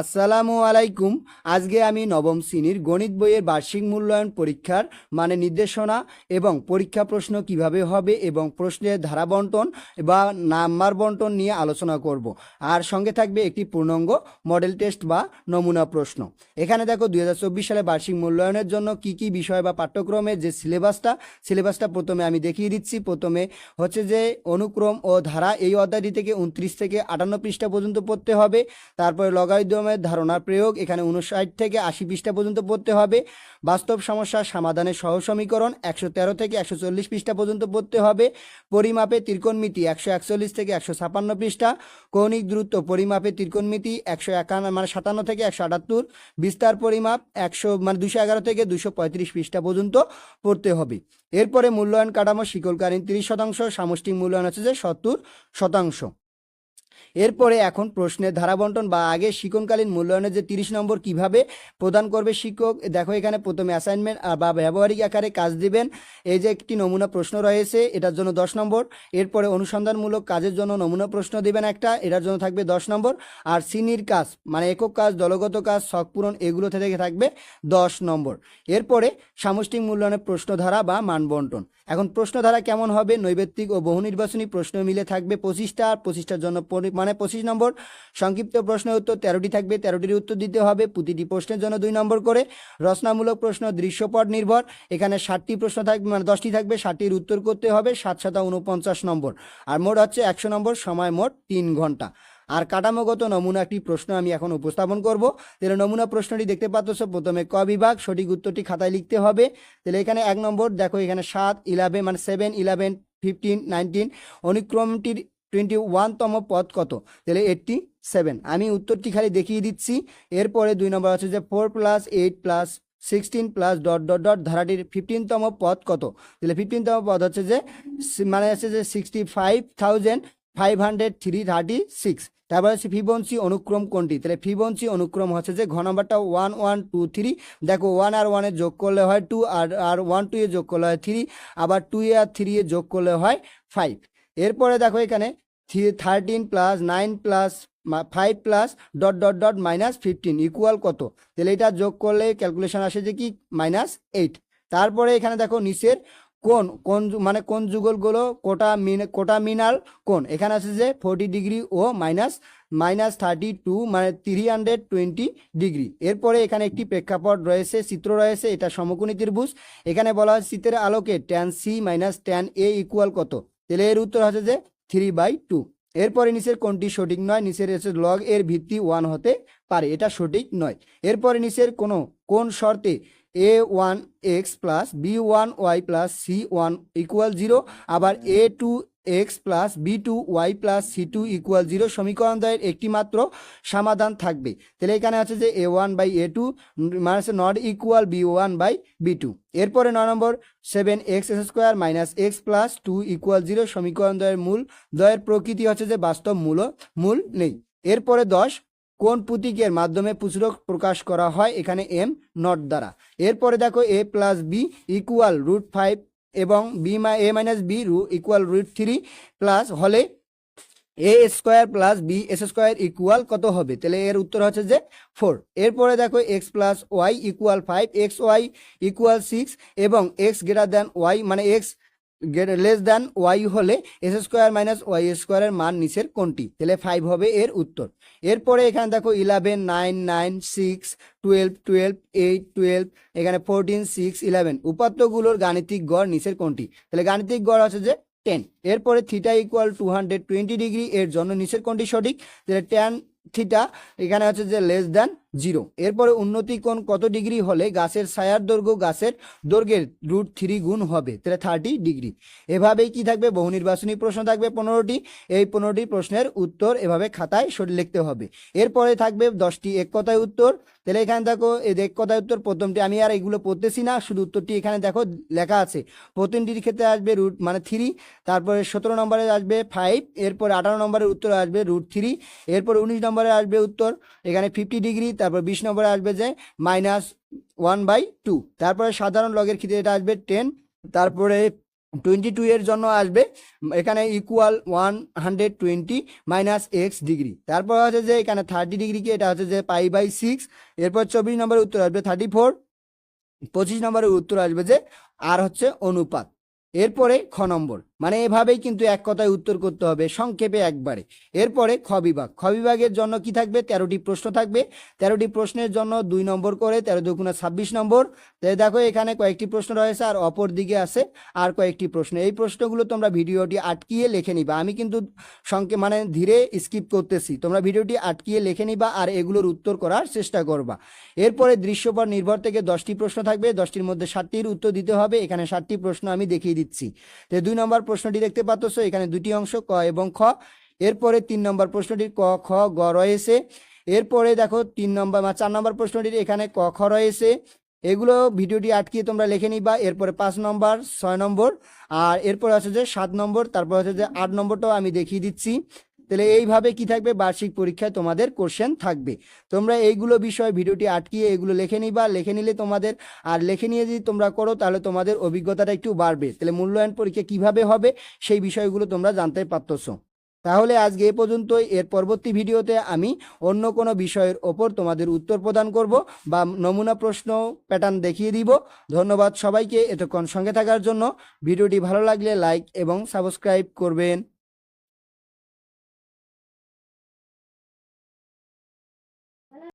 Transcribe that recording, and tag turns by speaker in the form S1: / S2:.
S1: আসসালামু আলাইকুম। আজকে আমি নবম শ্রেণির গণিত বইয়ের বার্ষিক মূল্যায়ন পরীক্ষার মানে নির্দেশনা এবং পরীক্ষা প্রশ্ন কীভাবে হবে এবং প্রশ্নের ধারা বন্টন বা নাম্বার বন্টন নিয়ে আলোচনা করব। আর সঙ্গে থাকবে একটি পূর্ণাঙ্গ মডেল টেস্ট বা নমুনা প্রশ্ন। এখানে দেখো দুই হাজার চব্বিশ সালে বার্ষিক মূল্যায়নের জন্য কি কি বিষয় বা পাঠ্যক্রমের যে সিলেবাসটা সিলেবাসটা প্রথমে আমি দেখিয়ে দিচ্ছি। প্রথমে হচ্ছে যে অনুক্রম ও ধারা এই অধ্যায়টি থেকে উনত্রিশ থেকে আটান্ন পৃষ্ঠা পর্যন্ত পড়তে হবে। তারপরে লগারিদমের ধারণার প্রয়োগ এখানে উনষাট থেকে আশি পৃষ্ঠা পর্যন্ত পড়তে হবে। বাস্তব সমস্যার সমাধানের সহ সমীকরণ একশো তেরো থেকে একশো চল্লিশ পৃষ্ঠা পর্যন্ত পড়তে হবে। পরিমাপে ত্রিকোণমিতি একশো একচল্লিশ থেকে একশো ছাপান্ন পৃষ্ঠা। কৌণিক দূরত্ব পরিমাপে ত্রিকোণমিতি একশো একান্ন মানে সাতান্ন থেকে একশো আটাত্তর। বিস্তার পরিমাপ একশো মানে দুশো এগারো থেকে দুশো পঁয়ত্রিশ পৃষ্ঠা পর্যন্ত পড়তে হবে। এরপরে মূল্যায়ন কাঠামো শিকলকালীন তিরিশ শতাংশ সামষ্টিক মূল্যায়ন হচ্ছে যে সত্তর শতাংশ। এরপরে এখন প্রশ্নের ধারাবন্টন বা আগে শিক্ষণকালীন মূল্যায়নের যে তিরিশ নম্বর কীভাবে প্রদান করবে শিক্ষক, দেখো এখানে প্রথমে অ্যাসাইনমেন্ট বা ব্যবহারিক আকারে কাজ দিবেন। এই যে একটি নমুনা প্রশ্ন রয়েছে, এটার জন্য দশ নম্বর। এরপরে অনুসন্ধানমূলক কাজের জন্য নমুনা প্রশ্ন দিবেন একটা, এটার জন্য থাকবে দশ নম্বর। আর সিনির কাজ মানে একক কাজ, দলগত কাজ, শখ পূরণ, এগুলো থেকে থাকবে দশ নম্বর। এরপরে সামষ্টিক মূল্যায়নের প্রশ্নধারা বা মানবন্টন। এখন প্রশ্নধারা কেমন হবে? নৈবেত্তিক ও বহু নির্বাচনী প্রশ্ন মিলে থাকবে পঁচিশটা, আর পঁচিশটার জন্য মানে পঁচিশ নম্বর। সংক্ষিপ্ত প্রশ্নের উত্তর তেরোটি থাকবে, তেরোটির উত্তর দিতে হবে প্রতিটি প্রশ্নের জন্য দুই নম্বর করে। রচনামূলক প্রশ্ন দৃশ্যপট নির্ভর, এখানে ষাটটি প্রশ্ন থাকবে মানে দশটি থাকবে, ষাটটির উত্তর করতে হবে, সাত সাতা উনপঞ্চাশ নম্বর। আর মোট হচ্ছে একশো নম্বর, সময় মোট তিন ঘণ্টা। আর কাঠামোগত নমুনা একটি প্রশ্ন আমি এখন উপস্থাপন করব। তাহলে নমুনা প্রশ্নটি দেখতে পাচ্ছ, প্রথমে ক বিভাগ, সঠিক উত্তরটি খাতায় লিখতে হবে। তাহলে এখানে এক নম্বর, দেখো এখানে সাত ইলেভেন মানে সেভেন ইলেভেন ফিফটিন নাইনটিন অনুক্রমটির টোয়েন্টি ওয়ানতম পদ কত? তাহলে এইটটি সেভেন। আমি উত্তরটি খালি দেখিয়ে দিচ্ছি? এরপরে দুই নম্বর আছে যে four plus eight plus sixteen plus dot dot dot ধারাটির ফিফটিনতম পদ কত? তাহলে ফিফটিনতম পদ হচ্ছে যে মানে হচ্ছে যে sixty five thousand five hundred three thirty six. তারপর হচ্ছে ফিবন্সি অনুক্রম কোনটি? তাহলে ফিবন্সি অনুক্রম হচ্ছে যে ঘ নাম্বারটা ওয়ান ওয়ান টু থ্রি। দেখো ওয়ান আর ওয়ানে যোগ করলে হয় টু আর আর ওয়ান টু এ যোগ করলে হয় থ্রি। আবার টু এ আর থ্রি এ যোগ করলে হয় ফাইভ। এরপরে দেখো এখানে thirteen plus nine plus five plus dot dot dot minus fifteen equal কত? তাহলে এটা যোগ করলে ক্যালকুলেশন আসে যে কি? মাইনাস এইট তারপরে এখানে দেখো নিচের কোন কোন মানে কোন যুগলগুলো, কোটা মিন কোটা মিনাল কোন এখানে আছে যে ফোরটি ডিগ্রি ও মাইনাস মাইনাস থার্টি টু মানে থ্রি হান্ড্রেড টোয়েন্টি ডিগ্রি এরপরে এখানে একটি প্রেক্ষাপট রয়েছে, চিত্র রয়েছে, এটা সমকোণী ত্রিভুজ এখানে বলা হয় চিত্রের আলোকে tan C minus tan A equal কত? তাহলে এর উত্তর হচ্ছে যে থ্রি বাই টু এরপরে নিচের কোনটি সঠিক নয়? নিচের এসে লগ এর ভিত্তি ওয়ান হতে পারে। এটা সঠিক নয়। এরপরে নিচের কোনো, কোন শর্তে A one X plus B one Y plus C one equal zero আবার A two X plus B two Y plus C two equal zero সমীকরণ দ্বয়ের একটি মাত্র সমাধান থাকবে। তাহলে এখানে আছে যে A one by A two হচ্ছে not equal B one by B two এরপরে ন number seven X S square minus X plus two equal zero সমীকরণ দ্বয়ের মূল, দ্বয়ের প্রকৃতি হচ্ছে যে বাস্তব মূল মূল নেই। এরপরে দশ, কোন প্রতীকের মাধ্যমে পুস্তক প্রকাশ করা হয়? এখানে এম নট দ্বারা। এরপরে দেখো A plus B equal root five এবং বি মাই এ মাইনাস বি রু ইকুয়াল রুট থ্রি প্লাস হলে A square plus B S square equal কত হবে? তাহলে এর উত্তর হচ্ছে যে ফোর এরপরে দেখো X plus Y equal five X Y equal six এবং এক্স গ্রেটার দ্যান ওয়াই মানে এক্স লেস দ্যান ওয়াই হলে এস স্কোয়ার মাইনাস ওয়াই স্কোয়ারের মান নিচের কোনটি? তাহলে ফাইভ হবে এর উত্তর। এরপরে এখানে দেখো eleven nine nine six twelve twelve eight twelve এখানে ফোরটিন সিক্স ইলেভেন উপাত্তগুলোর গাণিতিক গড় নিচের কোনটি? তাহলে গাণিতিক গড় আছে যে টেন এরপরে theta equal two hundred twenty degree এর জন্য নিচের কোনটি সঠিক? তাহলে টেন থিটা এখানে হচ্ছে যে লেস দ্যান জিরো। এরপরে উন্নতি কোণ কত ডিগ্রি হলে গাছের ছায়ার দৈর্ঘ্য গাছের দৈর্ঘ্যের রুট থ্রি গুণ হবে? তাহলে থার্টি ডিগ্রি। এভাবেই কি থাকবে? বহু নির্বাচনী প্রশ্ন থাকবে পনেরোটি। এই পনেরোটি প্রশ্নের উত্তর এভাবে খাতায় লিখতে হবে। এরপরে থাকবে দশটি এক কথায় উত্তর। তাহলে এখানে দেখো, এই এক কথায় উত্তর, প্রথমটি আমি আর এগুলো পড়তেছি না, শুধু উত্তরটি এখানে দেখো লেখা আছে। প্রতিটির ক্ষেত্রে আসবে রুট মানে থ্রি, তারপরে সতেরো নম্বরে আসবে ফাইভ এরপর আঠারো নম্বরের উত্তর আসবে রুট থ্রি, এরপর উনিশ নম্বরে আসবে উত্তর। এখানে ফিফটি ডিগ্রি তারপর বিশ নম্বরে আসবে যে মাইনাস ওয়ান বাই টু তারপরে সাধারণ লগের ক্ষেত্রে এটা আসবে টেন তারপরে টোয়েন্টি টু এর জন্য আসবে, এখানে equal one hundred twenty minus X degree তারপর হচ্ছে যে এখানে থার্টি ডিগ্রি কি এটা হচ্ছে যে পাই বাই সিক্স এরপর চব্বিশ নম্বরের উত্তর আসবে থার্টি ফোর পঁচিশ নম্বরের উত্তর আসবে যে আর হচ্ছে অনুপাত। এরপরে খ নম্বর। মানে এভাবেই কিন্তু এক কথায় উত্তর করতে হবে, সংক্ষেপে একবারে। এরপরে খ বিভাগ। খ বিভাগের জন্য কি থাকবে? তেরোটি প্রশ্ন থাকবে। তেরোটি প্রশ্নের জন্য দুই নম্বর করে তেরো দুগুণা ছাব্বিশ নম্বর। দেখো এখানে কয়েকটি প্রশ্ন রয়েছে আর অপর দিকে আছে আর কয়েকটি প্রশ্ন। এই প্রশ্নগুলো তোমরা ভিডিওটি আটকিয়ে লিখে নিবা। আমি কিন্তু সংক্ষে মানে ধীরে স্কিপ করতেছি। তোমরা ভিডিওটি আটকিয়ে লিখে নিবা আর এগুলোর উত্তর করার চেষ্টা করবা। এরপরে দৃশ্যপর নির্ভর থেকে দশটি প্রশ্ন থাকবে। দশটির মধ্যে ষাটটির উত্তর দিতে হবে। এখানে ষাটটি প্রশ্ন আমি দেখিয়ে দিচ্ছি। তো দুই নম্বর প্রশ্নটি দেখতে পাচ্ছ, এখানে দুটি অংশ, ক এবং খ। এরপরে তিন নম্বর প্রশ্নটির ক, খ, গ রয়েছে। এরপরে দেখো, তিন নম্বর বা চার নম্বর প্রশ্নটির এখানে ক, খ রয়েছে। এগুলো ভিডিওটি আটকিয়ে তোমরা লিখে নিবা। এরপরে পাঁচ নম্বর, ছয় নম্বর, আর এরপরে আছে যে সাত নম্বর, তারপর আছে যে আট নম্বরটাও আমি দেখিয়ে দিচ্ছি। তাহলে এইভাবে কি থাকবে? বার্ষিক পরীক্ষায় তোমাদের কোশ্চেন থাকবে। তোমরা এইগুলো বিষয় ভিডিওটি আটকিয়ে এগুলো লিখে নিবা, লিখে নিলে তোমাদের, আর লিখে নিয়ে যদি তোমরা করো, তাহলে তোমাদের অভিজ্ঞতাটা একটু বাড়বে। তাহলে মূল্যায়ন পরীক্ষা কীভাবে হবে, সেই বিষয়গুলো তোমরা জানতে পারতেছো। তাহলে আজকে এ পর্যন্তই। এর পরবর্তী ভিডিওতে আমি অন্য কোনো বিষয়ের ওপর তোমাদের উত্তর প্রদান করব বা নমুনা প্রশ্ন প্যাটার্ন দেখিয়ে দিব। ধন্যবাদ সবাইকে এতক্ষণ সঙ্গে থাকার জন্য। ভিডিওটি ভালো লাগলে লাইক এবং সাবস্ক্রাইব করবেন।